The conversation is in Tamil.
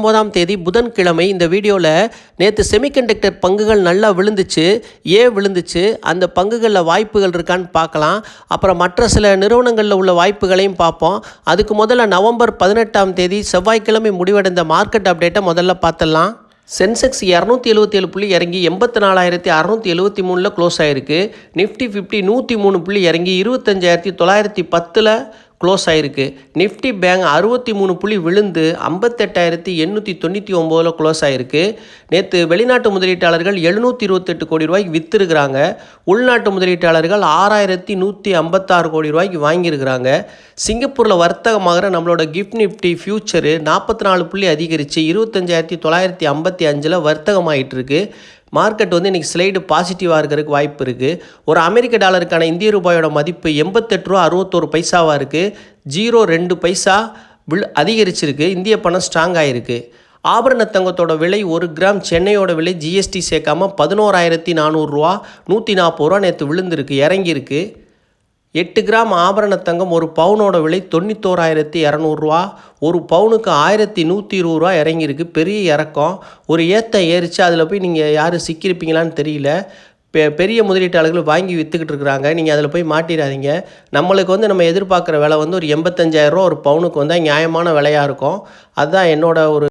ஒன்பதாம் தேதி புதன்கிழமை இந்த வீடியோவில் நேற்று செமிகண்டக்டர் பங்குகள் நல்லா விழுந்துச்சு. ஏன் விழுந்துச்சு? அந்த பங்குகளில் வாய்ப்புகள் இருக்கான்னு பார்க்கலாம். அப்புறம் மற்ற சில நிறுவனங்களில் உள்ள வாய்ப்புகளையும் பார்ப்போம். அதுக்கு முதல்ல நவம்பர் பதினெட்டாம் தேதி செவ்வாய்க்கிழமை முடிவடைந்த மார்க்கெட் அப்டேட்டை முதல்ல பார்த்துடலாம். சென்செக்ஸ் இரநூத்தி எழுபத்தி ஏழு புள்ளி இறங்கி எண்பத்தி நாலாயிரத்தி அறநூற்றி எழுபத்தி மூணில் க்ளோஸ் ஆயிருக்கு. நிஃப்டி ஃபிஃப்டி நூற்றி மூணு புள்ளி இறங்கி இருபத்தஞ்சாயிரத்தி தொள்ளாயிரத்தி பத்தில் க்ளோஸ் ஆயிருக்கு. நிஃப்டி பேங்க் அறுபத்தி மூணு புள்ளி விழுந்து ஐம்பத்தெட்டாயிரத்தி எண்ணூற்றி தொண்ணூற்றி ஒம்போதில் க்ளோஸ் ஆயிருக்கு. நேற்று வெளிநாட்டு முதலீட்டாளர்கள் எழுநூற்றி இருபத்தெட்டு கோடி ரூபாய்க்கு விற்றுருக்குறாங்க உள்நாட்டு முதலீட்டாளர்கள் ஆறாயிரத்தி நூற்றி ஐம்பத்தாறு கோடி ரூபாய்க்கு வாங்கியிருக்கிறாங்க. சிங்கப்பூரில் வர்த்தகமாகிற நம்மளோட கிஃப்ட் நிஃப்டி ஃபியூச்சரு நாற்பத்தி நாலு புள்ளி அதிகரித்து இருபத்தஞ்சாயிரத்தி தொள்ளாயிரத்தி ஐம்பத்தி அஞ்சில் வர்த்தகமாயிட்டு இருக்கு. மார்க்கெட் வந்து இன்றைக்கி ஸ்லைடு பாசிட்டிவாக இருக்கிறதுக்கு வாய்ப்பு இருக்குது ஒரு அமெரிக்க டாலருக்கான இந்திய ரூபாயோட மதிப்பு எண்பத்தெட்டு ரூபா அறுபத்தோரு பைசாவாக இருக்குது ஜீரோ ரெண்டு பைசா வில் அதிகரிச்சிருக்கு. இந்திய பணம் ஸ்ட்ராங் ஆகிருக்கு ஆபரண தங்கத்தோட விலை ஒரு கிராம் சென்னையோட விலை ஜிஎஸ்டி சேர்க்காம பதினோராயிரத்தி நானூறுரூவா நூற்றி நாற்பது ரூபா நேற்று விழுந்திருக்கு இறங்கியிருக்கு. எட்டு கிராம் ஆபரண தங்கம் ஒரு பவுனோட விலை தொண்ணூத்தோராயிரத்தி இரநூறுவா. ஒரு பவுனுக்கு ஆயிரத்தி நூற்றி இருபது ரூபா இறங்கியிருக்கு. பெரிய இறக்கம். ஒரு ஏத்த ஏறிச்சு அதில் போய் நீங்கள் யாரும் சிக்கியிருப்பீங்களான்னு தெரியல. பெ பெரிய முதலீட்டாளர்கள் வாங்கி விற்றுக்கிட்டு இருக்கிறாங்க நீங்கள் அதில் போய் மாட்டிடாதீங்க. நம்மளுக்கு வந்து நம்ம எதிர்பார்க்குற விலை வந்து ஒரு எண்பத்தஞ்சாயிரரூவா ஒரு பவுனுக்கு வந்தால் நியாயமான விலையாக இருக்கும். அதுதான் என்னோட ஒரு